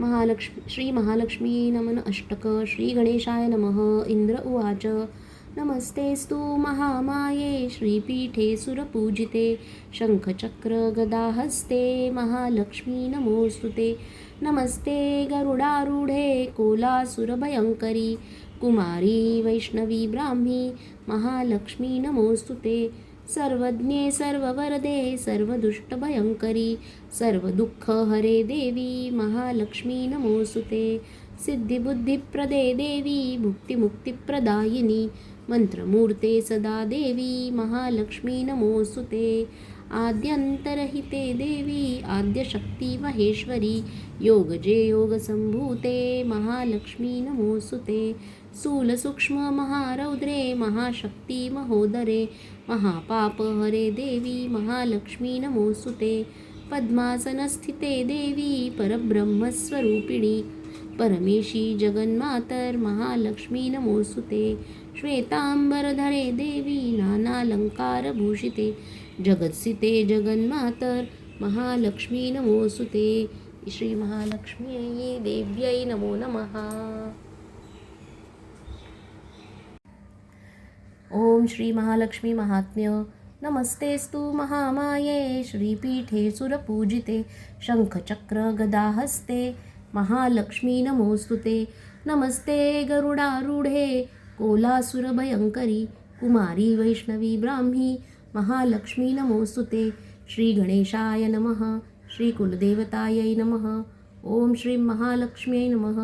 महालक्ष्मी श्री महालक्ष्मी नमन अष्टक श्री गणेशाय नमः इंद्र उवाच। नमस्तेस्तु महामाये श्रीपीठे सुरपूजिते शङ्खचक्र गदाहस्ते महालक्ष्मी नमोऽस्तु ते। नमस्ते गरुडारूढे कोलासुरभयङ्करी कुमारी वैष्णवी ब्राह्मी महालक्ष्मी नमोऽस्तु ते। सर्वज्ञे सर्ववरदे सर्वदुष्टभयङ्करी सर्वदुःखहरे देवी महालक्ष्मी नमोऽसुते सिद्धिबुद्धिप्रदे देवी भुक्तिमुक्तिप्रदायिनी मन्त्रमूर्ते सदा देवी महालक्ष्मी नमोऽसुते आद्यन्तरहिते देवी आद्यशक्ती महेश्वरी योगजे योगसम्भूते महालक्ष्मी नमोऽसुते स्थूलसूक्ष्ममहारौद्रे महाशक्ती महोदरे महापापहरे देवी महालक्ष्मी नमोसुते पद्मासनस्थिते देवी परब्रह्मस्वरूपिणी। परमेशी जगन्मातर महालक्ष्मी नमोसुते श्वेतांबरधरे देवी नानालङ्कारभूषिते जगत्सिते जगन्मातर महालक्ष्मी नमोसुते श्रीमहालक्ष्म्यै देव्यै नमो नमः। ओम श्री महालक्ष्मी महात्म्य. नमस्तेस्तु महामाये श्रीपीठे सुरपूजिते शङ्खचक्र गदाहस्ते महालक्ष्मी नमोस्तुते नमस्ते गरुडारूढे कोलासुरभयङ्करी कुमारी वैष्णवी ब्राह्मी महालक्ष्मी नमोस्तुते श्रीगणेशाय नमः श्रीकुलदेवतायै नमः ॐ श्रीं महालक्ष्म्यै नमः.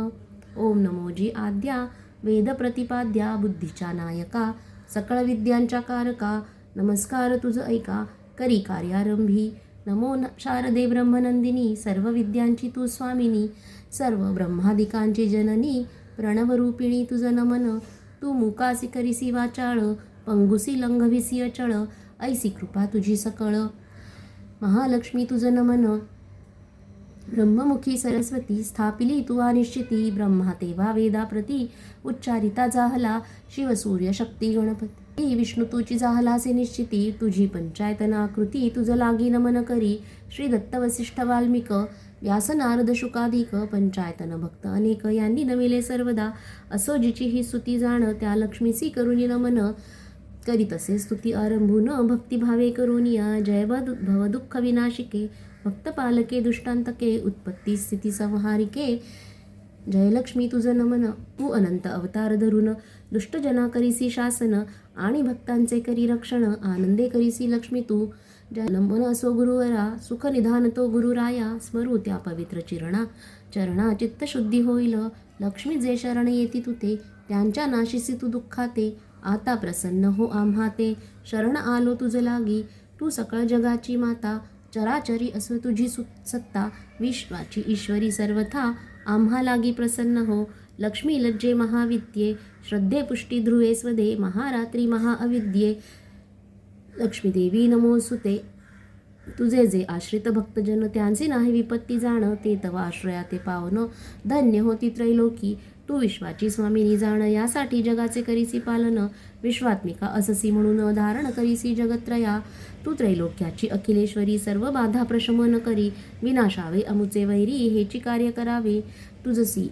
ॐ नमोजी आद्या वेदप्रतिपाद्या बुद्धिचा नायका सकळ विद्यांच्या कारका नमस्कार तुझ ऐका करी कार्यारंभी. नमो न शारदे ब्रह्मनंदिनी सर्व विद्यांची तू स्वामिनी सर्व ब्रह्मादिकांची जननी प्रणवरूपिणी तुझं नमन. तू मुकासी करीसी वाचाळ पंगुसी लंघविसी अचळ ऐसी कृपा तुझी सकळ. महालक्ष्मी तुझं नमन. ब्रह्ममुखी सरस्वती स्थापिली तू निश्चिती ब्रह्मा तेवा वेदाप्रती. उच्चारिता जाहला शिवसूर्य शक्ती गणपती. विष्णू तुझी जाहलासे निश्चिती तुझी पंचायतनाकृती तुझं लागी नमन करी. श्री दत्त वसिष्ठ वाल्मिक व्यास नारद शुकाधिक पंचायतन भक्त अनेक यांनी नमिले सर्वदा. असो जिची ही स्तुती जाण त्या लक्ष्मीसी करुणी नमन. करीत असे स्तुती आरंभून भक्तिभावे करुनिया जय भव दुःख विनाशिके भक्तपालके दुष्टांतके उत्पत्ती स्थिती संहारिके. जयलक्ष्मी तुझं नमन तू अनंत अवतार धरून. दुष्टजना करीसी शासन आणि भक्तांचे करी रक्षण आनंदे करीसी लक्ष्मी तू. जलंबन असो गुरुवरा सुख निधान तो गुरुराया स्मरू त्या पवित्र चिरणा. चरणा चित्तशुद्धी होईल लक्ष्मी जे शरण येती तुते त्यांच्या नाशिसी तू दुःखाते. आता प्रसन्न हो आम्हाते शरण आलो तुझ लागी. तू सकळ जगाची माता चराचरी असो तुझी सु सत्ता. विश्वाची ईश्वरी सर्वथा आम्हा लागी प्रसन्न हो. लक्ष्मी लज्जे महाविद्ये. श्रद्धे पुष्टी ध्रुवे स्वदे. महारात्री महाअविद्ये. लक्ष्मीदेवी नमोसुते तुझे जे आश्रित भक्तजन त्यांचे नाही विपत्ती जाणं ते तव आश्रया ते पावन. धन्य होती त्रैलोकी. तू विश्वाची स्वामिनी जाण यासाठी जगाचे करीसी पालन विश्वात्मिका अससी म्हणून धारण करीसी जगत्रया. तू त्रैलोक्याची अखिलेश्वरी सर्व बाधा प्रशमन करी. विनाशावे अमुचे वैरी हेची कार्य करावे. तुझसी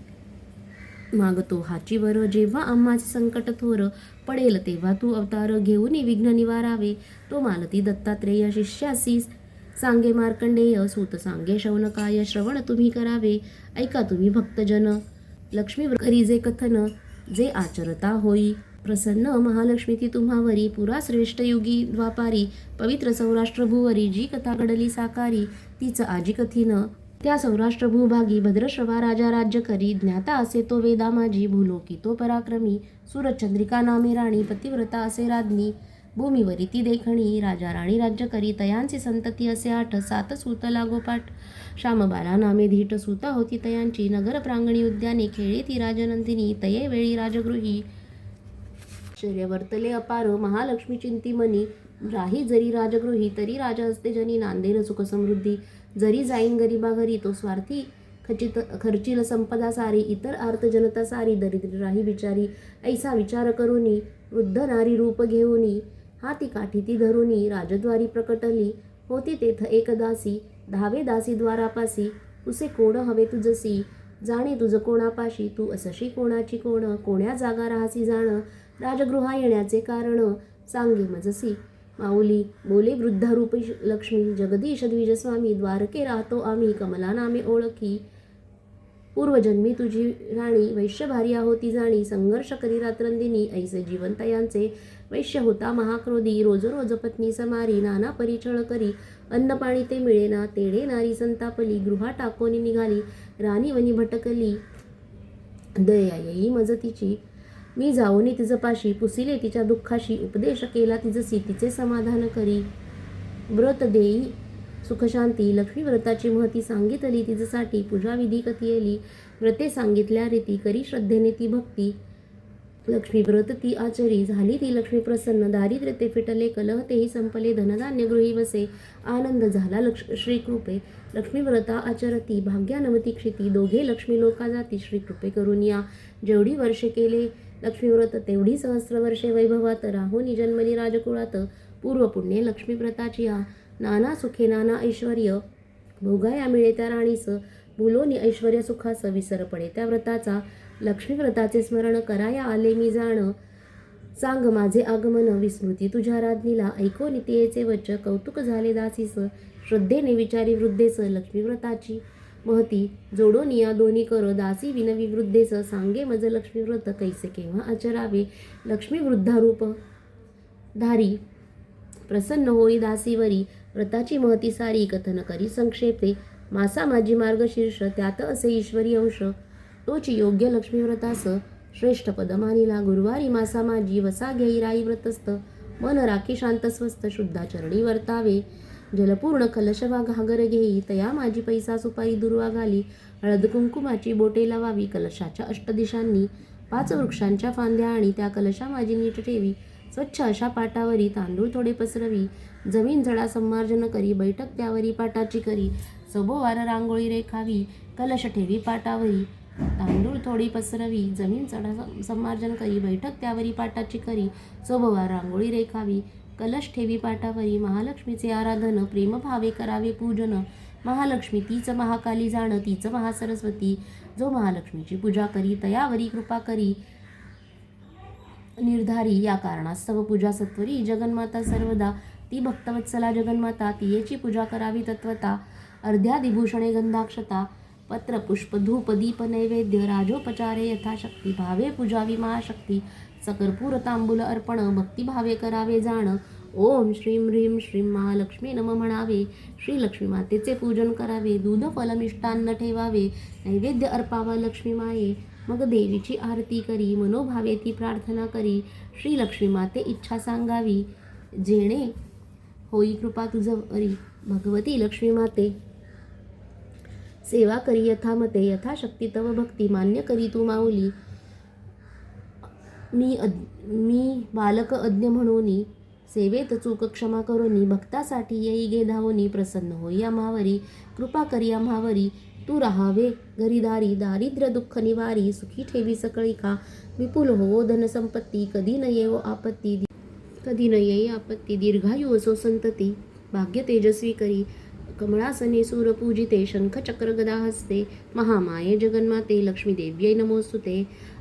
मागतो हाची वर जेव्हा आम्हाचे संकट थोर पडेल तेव्हा तू अवतार घेऊन विघ्न निवारावे. तो मालती दत्तात्रेय शिष्यासी सांगे मार्कंडेय सूत सांगे शौनकाय श्रवण तुम्ही करावे. ऐका तुम्ही भक्तजन लक्ष्मी घरी जे कथन जे आचरता होई प्रसन्न महालक्ष्मी ती तुम्हावरी पुरा श्रेष्ठ युगी द्वापारी पवित्र सौराष्ट्रभूवरी जी कथा घडली साकारी तीच आजी कथीन. त्या सौराष्ट्र भूभागी भद्रश्रवा राजा राज्य करी ज्ञाता असे तो वेदा माझी भूलोकी तो पराक्रमी सूरचंद्रिका नामे राणी पतिव्रता असे राज्ञी भूमीवरी ती देखणी राजा राणी राज्य करी तयांची संतती असे आठ सात सूत लागोपाठ श्यामबाला नामे धीट सुता होती तयांची नगर प्रांगणी उद्याने खेळे ती राजनंदिनी तये वेळी राजगृही. आश्चर्य वर्तले अपार महालक्ष्मी चिंतीमणी राही जरी राजगृही तरी राजा असते जनी नांदेर सुख समृद्धी. जरी जाईन गरिबा घरी तो स्वार्थी खचित खर्चिल संपदा सारी. इतर आर्त जनता सारी दरिद्र राही बिचारी. ऐसा विचार करूनी वृद्ध नारी रूप घेऊनी. हाती काठी ती धरुणी राजद्वारी प्रकटली. होती तेथ एक दासी. धावे दासी द्वारापासी. उसे कोण हवे तुझसी? जाणे तुझं कोणापाशी? तू असशी कोणाची कोण? कोण्या जागा राहासी जाण? राजगृहा येण्याचे कारण? सांगे मजसी. माऊली बोले वृद्धारूपी लक्ष्मी जगदीश द्विजस्वामी द्वारके राहतो आम्ही कमला नामे ओळखी. पूर्वजन्मी तुझी राणी वैश्यभार्या होती जाणी संघर्ष करी रात्रंदिनी ऐसे जिवंत यांचे वैश्य होता महाक्रोधी. रोज रोज पत्नी समारी नाना परिचळ करी. अन्न पाणी ते मिळेना तेडे नारी संतापली. गृहा टाकोनी निघाली राणी वनी भटकली. दया येई मजतीची मी जाऊनी तिचं पाशी पुसिले तिच्या दुःखाशी. उपदेश केला तिजसी तिचे समाधान करी. व्रत देई सुखशांती. लक्ष्मी व्रताची महती सांगितली तिच्यासाठी पूजा विधी कथियली. व्रते सांगितल्या रीती करी श्रद्धेने ती भक्ती. लक्ष्मीव्रत ती आचरी झाली. ती लक्ष्मी प्रसन्न दारिद्र्य ते फिटले कलह तेही संपले धनधान्य गृही वसे आनंद झाला लक्ष श्रीकृपे. लक्ष्मीव्रता आचरती भाग्यानवती क्षिती दोघे लक्ष्मी लोका जाती श्रीकृपे करून या. जेवढी वर्षे केले लक्ष्मीव्रत तेवढी सहस्र वर्षे वैभवात राहोनी जन्मली राजकुळात. पूर्व लक्ष्मीव्रताची या. नाना सुखे नाना ऐश्वर्य. भोगाया मिळे त्या राणीस. बुलोनी ऐश्वर्य सुखास विसर पडे त्या व्रताचा. लक्ष्मीव्रताचे स्मरण कराया आले मी जाण. सांग माझे आगमन विस्मृती. तुझ्या राज्ञीला ऐको नितेचे वच कौतुक झाले दासीस. श्रद्धेने विचारी वृद्धेस लक्ष्मीव्रताची महती. जोडोनिया दोन्ही कर. दासी विनवी वृद्धेस सांगे मज लक्ष्मीव्रत कैसे केव्हा आचरावे? लक्ष्मी वृद्धारूप धारी. प्रसन्न होई दासीवरी. व्रताची महती सारी कथन करी संक्षेपे. मासा माझी मार्गशीर्ष त्यात असे ईश्वरी अंश. तोच योग्य लक्ष्मीव्रतास श्रेष्ठ पद मानिला गुरुवारी मासामा माझी वसा घेई राई व्रतस्थ. मन राखी शांत स्वस्त शुद्धाचरणी वर्तावे. जलपूर्ण कलशवा घागर घेई तया माझी पैसा सुपारी दुर्वा घाली. हळद कुंकुमाची बोटे लावावी कलशाच्या अष्टदिशांनी. पाच वृक्षांच्या फांद्या आणि त्या कलशा माझी नीट ठेवी. स्वच्छ अशा पाटावरी तांदूळ थोडे पसरवी. जमीन जडा संमार्जन करी बैठक त्यावरी पाटाची करी. सबोवार रांगोळी रेखावी कलश ठेवी पाटावरी. तांदूळ थोडी पसरवी जमीन चढा संमार्जन करी बैठक त्यावरी पाटाची करी चोभवा रांगोळी रेखावी कलश ठेवी पाटावरी महालक्ष्मीचे आराधन प्रेमभावे करावे पूजन महालक्ष्मी तीच महाकाली जाण तीच महासरस्वती जो महालक्ष्मीची पूजा करी तयावरी कृपा करी निर्धारी या कारणास्तव पूजा सत्वरी जगन्माता सर्वदा ती भक्तवत्सला जगन्माता तियेची पूजा करावी तत्वता अर्ध्यादिभूषणे गंधाक्षता पत्र पुष्प धूप दीप नैवेद्य राजोपचारे यथाशक्ती भावे पूजावी महाशक्ती सकर्पूर तांबूल अर्पण भक्तिभावे करावे जाण. ओम श्रीम ह्रीम श्रीम महालक्ष्मी नम म्हणावे. श्री लक्ष्मी मातेचे पूजन करावे. दूध फल मिष्टान्न ठेवावे. नैवेद्य अर्पावा लक्ष्मी माये. मग देवीची आरती करी. मनोभावे ती प्रार्थना करी. श्री लक्ष्मी माते इच्छा सांगावी. जेणे होई कृपा तुझवरी भगवती लक्ष्मी माते. सेवा करी यथामते यथाशक्ती तव भक्ती मान्य करी तू माऊली. मी अद मी बालक अज्ञ म्हणूनी सेवेत चूक क्षमा करोनी भक्तासाठी येई गे धावोनी प्रसन्न होई आम्हावरी कृपा करी आम्हावरी तू राहावे घरीदारी दारिद्र्य दुःख निवारी सुखी ठेवी सकळी का? विपुल होवो धनसंपत्ती कधी न येवो आपत्ती. कधी न येई आपत्ती दीर्घायु असो संतती. भाग्य तेजस्वी करी. कमळासने सूरपूजिते शंखचक्रगदा हस्ते महामाये जगन्माते लक्ष्मी देव्यै नमोस्तुते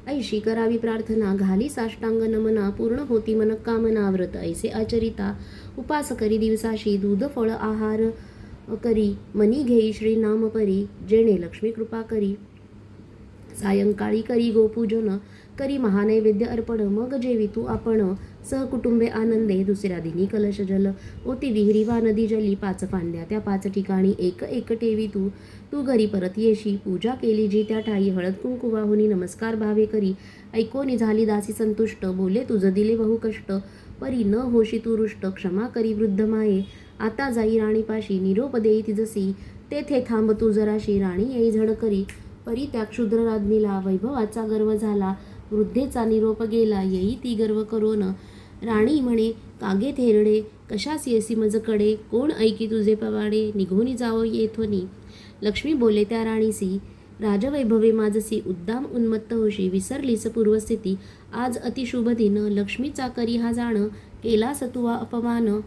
ऐशी करावी प्रार्थना घाली साष्टांग नमना पूर्ण होती मनकामना व्रत ऐसे आचरिता। उपास करी दिवसाशी दूध फळ आहार करी मनी घेई श्री नाम परी जेणे लक्ष्मी कृपा करी। सायंकाळी करी गोपूजन करी महानैवेद्य अर्पण मग जेवी तू आपण सहकुटुंबे आनंदे दुसऱ्या दिनी कलश जल. ओती विहिरी वा नदी जली पाच फांद्या त्या पाच ठिकाणी. एक एक ठेवी तू तू घरी परत येशी. पूजा केली जी त्या ठाई हळद कुंकू वाहुनी नमस्कार भावे करी. ऐकोनी झाली दासी संतुष्ट बोले तुझं दिले बहु कष्ट. परी न होशी तू रुष्ट क्षमा करी वृद्ध माये. आता जाई राणीपाशी निरोप देई तिजसी तेथे थांब तू जराशी राणी येई झड करी. परी त्या क्षुद्र राज्ञीला वैभवाचा गर्व झाला. वृद्धेचा निरोप गेला येई ती गर्व करोन. राणी म्हणे कागे थेरडे कशास येसी मजकडे कोण ऐकी तुझे पवाडे निघोनी जावो येथोनी लक्ष्मी बोले त्या राणीसी राजवैभवे माझसी उद्दाम उन्मत्त होशी विसरलीस पूर्वस्थिती आज अतिशुभ दिन लक्ष्मीचा करी हा जाण केला सतुवा अपमान.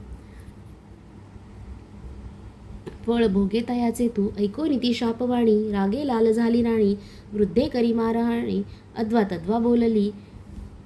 फळ भोगे तयाचे तू ऐको निती शापवाणी रागे लाल झाली राणी वृद्धे करी मारहाणी अद्वा तद्वा बोलली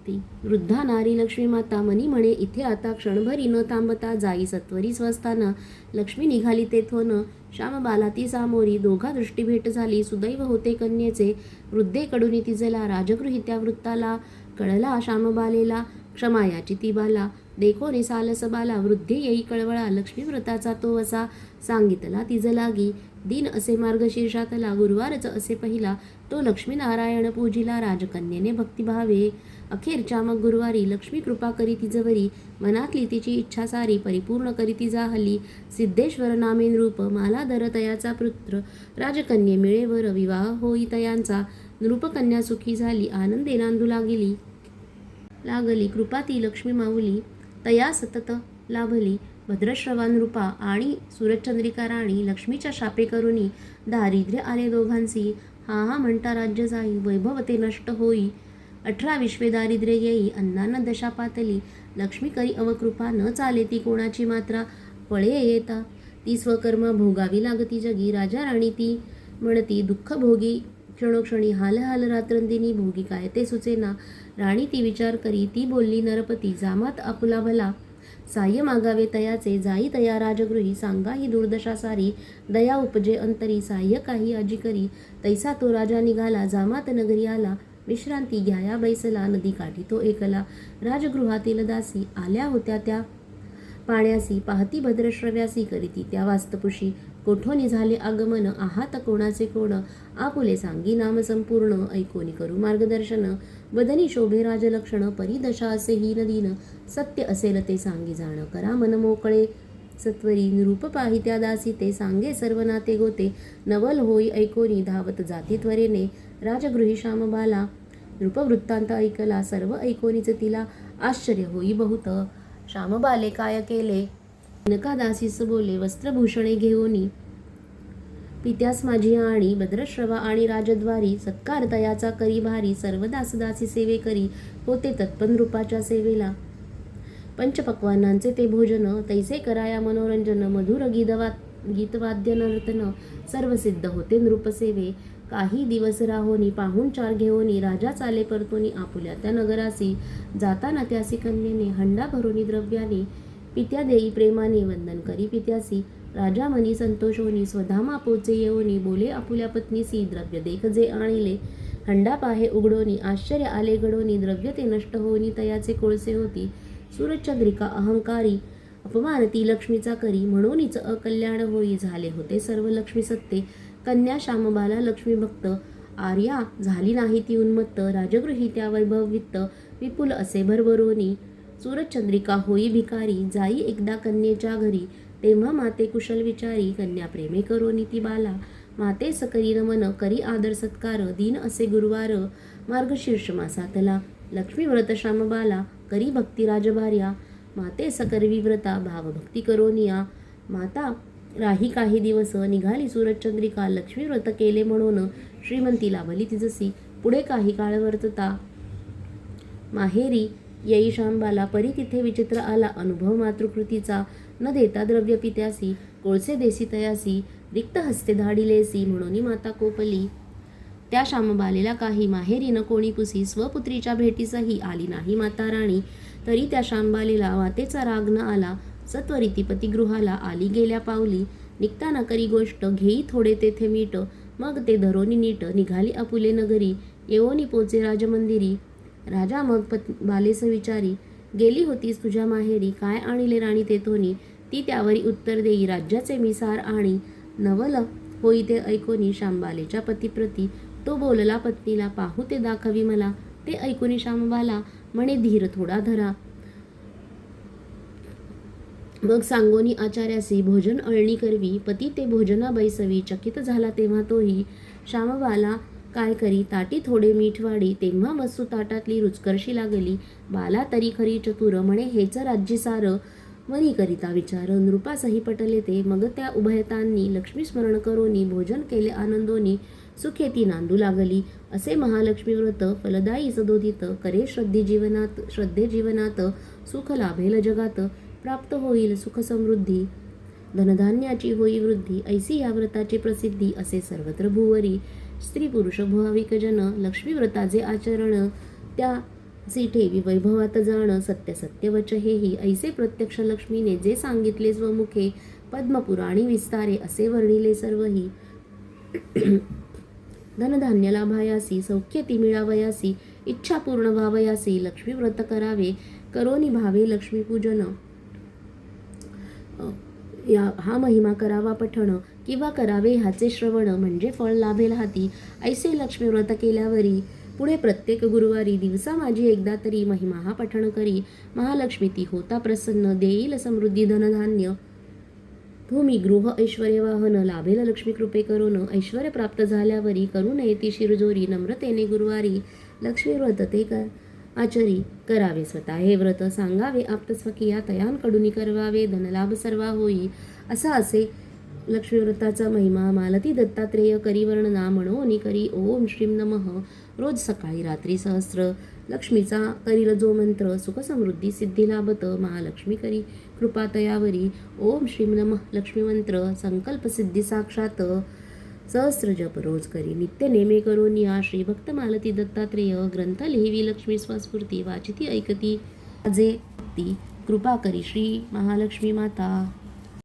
ती वृद्धा नारी लक्ष्मी माता मनी म्हणे इथे आता क्षणभरी न थांबता जाई सत्वरी स्वस्थानं लक्ष्मी निघाली तेथोन श्यामबाला ती सामोरी. दोघा दृष्टी भेट झाली. सुदैव होते कन्येचे. वृद्धेकडून तिजेला राजगृहित्या वृत्ताला कळला श्यामबालेला क्षमा याची ती बाला. देखो रे सालस बाला वृद्धे येई कळवळा लक्ष्मी व्रताचा तो असा सांगितला तिज लागी. दिन असे मार्गशीर्षातला गुरुवारच असे पहिला. तो लक्ष्मीनारायण पूजिला राजकन्येने भक्तिभावे अखेरच्या मग गुरुवारी लक्ष्मी कृपा करी तिजवरी मनातली तिची इच्छा सारी परिपूर्ण करीती जा हल्ली. सिद्धेश्वर नामेन रूप माला धरतयाचा पुत्र. राजकन्ये मिळेवर विवाह होई तयांचा. नृपकन्या सुखी झाली आनंदे नांदू लागली. लागली कृपा ती लक्ष्मी माऊली. तया सतत लाभली. भद्रश्रवान रूपा आणि सूरजचंद्रिका राणी लक्ष्मीच्या शापे करुणी. दारिद्र्य आले दोघांसी. हा हा म्हणता राज्य जाई वैभव ते नष्ट होई. अठरा विश्वे दारिद्र्य येई अन्नानं दशा पातली. लक्ष्मी करी अवकृपा न चाले ती कोणाची मात्रा. पळे येता. ती स्वकर्म भोगावी लागती जगी. राजा राणी ती म्हणती दुःख भोगी. क्षणोक्षणी हाल हाल रात्रंदिनी भोगी काय ते सुचेना राणी ती विचार करी ती बोलली नरपती जामात आपुला भला. साह्य मागावे तयाचे. जाई तया राजगृही. सांगा ही दुर्दशा सारी. दया उपजे अंतरी. साह्य काही अजी करी. तैसा तो राजा निघाला. जामात नगरी आला. विश्रांती घ्या या बैसला नदीकाठी तो एकला राजगृहातील दासी आल्या होत्या त्या पाण्यासी. पाहती भद्रश्रव्यासी करीती. त्या वास्तपुशी कोठोनी झाले आगमन. आहात कोणाचे कोण? आपुले सांगी नाम संपूर्ण ऐकोनी करू मार्गदर्शन. वदनी शोभे राजलक्षण. परिदशा असे ही नदीन. सत्य असेल ते सांगी जाण. करा मन मोकळे. सत्वरी निरूप पाहि त्या दासी. ते सांगे सर्व नाते गोते. नवल होई ऐकोनी धावत जाती त्वरेने. राजगृही श्यामबाला नृपवृत्तांत ऐकला सर्व ऐकोनीचे तिला आश्चर्य होई बहुत. श्यामबाले काय केले? नका दासीस बोले वस्त्रभूषणे घेऊनी. पित्यास माझी आणि भद्रश्रवा आणि राजद्वारी सत्कार तयाचा करी भारी सर्व दासदासी सेवे करी होते तत्पन रूपाच्या सेवेला. पंचपक्वानांचे ते भोजन तैसे कराया मनोरंजन मधुर गीतवा गीतवाद्य नर्तन सर्व सिद्ध होते नृपसेवे. काही दिवस राहोनी पाहून चार घेऊनी राजा चाले परतोनी आपुल्या त्या नगरासी. जाताना त्यासी कन्येने हंडा भरुनी द्रव्याने पित्या देई प्रेमाने वंदन करी पित्यासी. राजा मनी संतोष होनी स्वधामा पोचे येऊनी बोले आपुल्या पत्नीसी द्रव्य देख जे आणिले. हंडा पाहे उघडोनी आश्चर्य आले घडोनी द्रव्य ते नष्ट होनी तयाचे कोळसे होती. सूरचंद्रिका अहंकारी अपमान ती लक्ष्मीचा करी म्हणूनच अकल्याण होई झाले होते सर्व लक्ष्मी सत्ते कन्या श्यामबाला लक्ष्मी भक्त. आर्या झाली नाही ती उन्मत्त. राजगृही त्या वैभव वित्त विपुल असे भरभरोनी. सूरचंद्रिका होई भिकारी. जाई एकदा कन्येच्या घरी. तेव्हा माते कुशल विचारी. कन्या प्रेमे करो ती बाला. माते सकरी नमन करी आदर सत्कार. दिन असे गुरुवार. मार्गशीर्ष मासातला लक्ष्मी व्रत श्यामबाला. करी भक्ती राजभार्या. माते सकरवी व्रता भावभक्ती करोनिया माता राही काही दिवस निघाली. सूरजचंद्रिका लक्ष्मी व्रत केले म्हणून श्रीमंती लाभली तिजसी. पुढे काही काळ वर्तता माहेरी येई शांबाला परी तिथे विचित्र आला. अनुभव मातृकृतीचा न देता द्रव्य पित्यासी कोळसे देसी तयासी रिक्त हस्ते धाडिलेसी म्हणून माता कोपली. त्या श्यामबालेला काही माहेरी न कोणी पुसी स्वपुत्रीच्या भेटीसही आली नाही माता राणी. तरी त्या श्यामबालेला मातेचा राग न आला. सत्वरीती पतिगृहाला आली गेल्या पावली. निघताना करी गोष्ट घेई थोडे तेथे मीट. मग ते धरोनी नीट. निघाली अपुले नगरी. येवोनी पोचे राजमंदिरी. राजा मग पत बालेस विचारी गेली होतीस तुझ्या माहेरी. काय आणिले राणी तेथोनी ती त्यावरी उत्तर देई राज्याचे मिसार आणि. नवल होई ते ऐकोनी शांबालेच्या पतीप्रती. तो बोलला पत्नीला पाहू ते दाखवी मला. ते ऐकोनी शांबाला म्हणे धीर थोडा धरा. मग सांगोनी आचार्यासी भोजन अळणी करवी पती ते भोजना बैसवी चकित झाला तेव्हा तोही. श्यामबाला काय करी? ताटी थोडे मीठ वाढी तेव्हा वस्तू ताटातली रुचकरशी लागली. बाला तरी खरी चतुर म्हणे हेच राज्य सार. करिता विचार नृपासही पटले ते. मग त्या उभयतांनी लक्ष्मी स्मरण करोनी भोजन केले आनंदोनी. सुखे ती नांदू लागली. असे महालक्ष्मी व्रत फलदायी सदोदित. करे श्रद्धे जीवनात श्रद्धे जीवनात. सुख लाभेल जगात प्राप्त होईल सुख समृद्धी धनधान्याची होई वृद्धी ऐसी या व्रताची प्रसिद्धी असे सर्वत्र भुवरी. स्त्री पुरुष भाविक जन लक्ष्मी व्रताचे आचरण. त्या ठेवी वैभवात जाणं सत्य सत्य वच हेही ऐसे प्रत्यक्ष लक्ष्मीने जे सांगितले स्वमुखे पद्मपुराणी विस्तारे असे वर्णिले सर्वही धनधान्य लाभायासी सौख्य ती मिळावयासी इच्छा पूर्ण व्हावयासी लक्ष्मी व्रत करावे. करोनी भावे लक्ष्मीपूजन. या हा महिमा करावा पठण किंवा करावे ह्याचे श्रवण म्हणजे फळ लाभेल हाती. ऐसे लक्ष्मी व्रत केल्यावरी पुढे प्रत्येक गुरुवारी दिवसा माझी एकदा तरी महिमा हा पठण करी. महालक्ष्मी ती होता प्रसन्न देईल समृद्धी धनधान्य. भूमी गृह ऐश्वर्य वाहन लाभेल लक्ष्मी कृपे करून. ऐश्वर्य प्राप्त झाल्यावरी करू नये ती शिरजोरी नम्रतेने गुरुवारी. लक्ष्मी व्रत ते कर आचरी करावे स्वतः. हे व्रत सांगावे आप्तस्वकीया तयांकडून करवावे धनलाभ सर्वा होई असा असे लक्ष्मीव्रताचा महिमा मालती दत्तात्रेय करीवर्ण ना म्हणो करी ओम श्रीम नमः. रोज सकाळी रात्री सहस्र लक्ष्मीचा करील जो मंत्र सुखसमृद्धी सिद्धी लाभत महालक्ष्मी करी कृपा तयावरी ओम श्रीम नमः. लक्ष्मीमंत्र संकल्प सिद्धी साक्षात सहस्र जप रोज करी. नित्य नेमे करून या श्री भक्त मालती दत्तात्रेय ग्रंथ लिहिवी लक्ष्मी स्वस्फूर्ती वाचिती ऐकती. जे ती कृपा करी श्री महालक्ष्मी माता.